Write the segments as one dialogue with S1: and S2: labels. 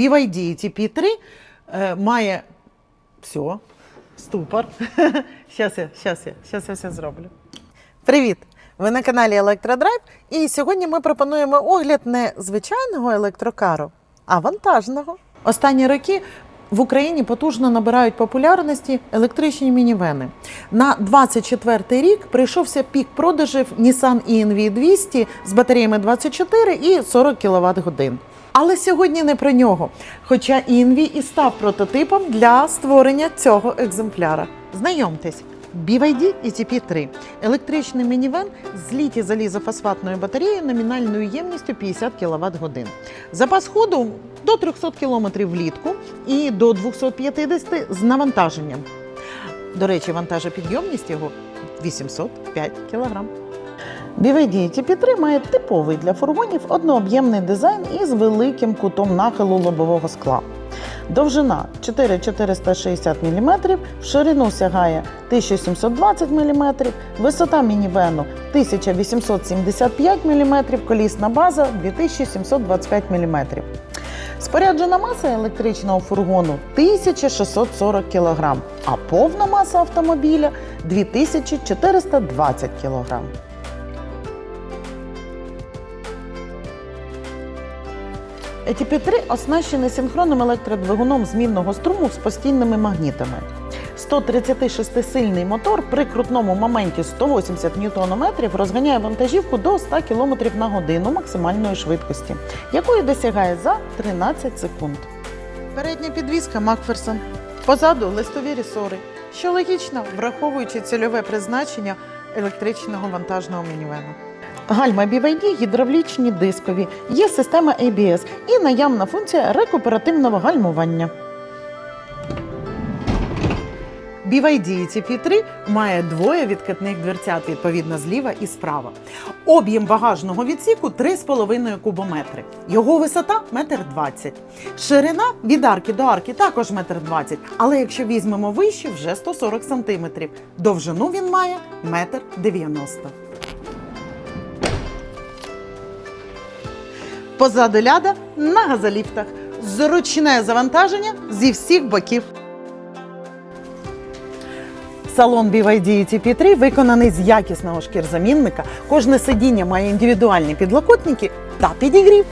S1: BYD TP3 е, має все, ступор. Щас я, щас я, щас я все зроблю. Привіт! Ви на каналі Електродрайв, і сьогодні ми пропонуємо огляд не звичайного електрокару, а вантажного. Останні роки в Україні потужно набирають популярності електричні мінівени. На 24 рік прийшовся пік продажів Nissan ENV 200 з батареями 24 і 40 кВт годин. Але сьогодні не про нього. Хоча ENV і став прототипом для створення цього екземпляра. Знайомтесь. BYD ETP3 – електричний мінівен з літі залізофосфатною батареєю номінальною ємністю 50 кВт годин. Запас ходу до 300 км влітку і до 250 з навантаженням. До речі, вантажопідйомність його 805 кг. BYD TP3 має типовий для фургонів однооб'ємний дизайн із великим кутом нахилу лобового скла. Довжина 4460 мм, ширину сягає 1720 мм, висота мінівену 1875 мм, колісна база 2725 мм. Споряджена маса електричного фургону 1640 кг, а повна маса автомобіля 2420 кг. ETP3 оснащений синхронним електродвигуном змінного струму з постійними магнітами. 136-сильний мотор при крутному моменті 180 Нм розганяє вантажівку до 100 км на годину максимальної швидкості, якої досягає за 13 секунд. Передня підвізка Макферсон. Позаду листові рісори, що логічно, враховуючи цільове призначення електричного вантажного мінівену. Гальма BYD гідравлічні дискові, є система ABS і наявна функція рекуперативного гальмування. BYD TP3 має двоє відкатних дверцят, відповідно зліва і справа. Об'єм багажного відсіку 3,5 кубометри. Його висота 1,20 м. Ширина від арки до арки також 1,20 м, але якщо візьмемо вище, вже 140 см. Довжину він має 1,90 м. Позаду ляда на газоліфтах. Зручне завантаження зі всіх боків. Салон BYD TP3 виконаний з якісного шкірзамінника. Кожне сидіння має індивідуальні підлокотники та підігрів.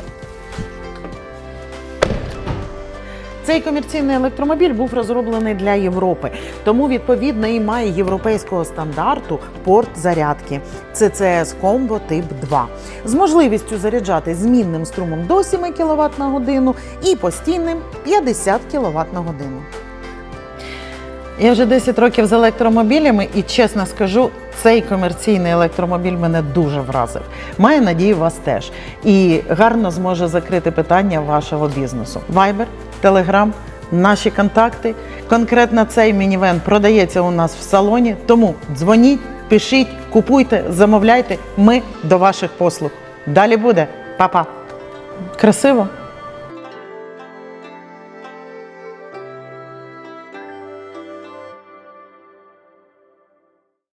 S1: Цей комерційний електромобіль був розроблений для Європи, тому відповідно і має європейського стандарту порт зарядки CCS Combo Typ 2 з можливістю заряджати змінним струмом до 7 кВт на годину і постійним 50 кВт на годину. Я вже 10 років з електромобілями і чесно скажу, цей комерційний електромобіль мене дуже вразив. Маю надію, вас теж. І гарно зможе закрити питання вашого бізнесу. Viber, Telegram, наші контакти. Конкретно цей мінівен продається у нас в салоні. Тому дзвоніть, пишіть, купуйте, замовляйте. Ми до ваших послуг. Далі буде. Па-па. Красиво?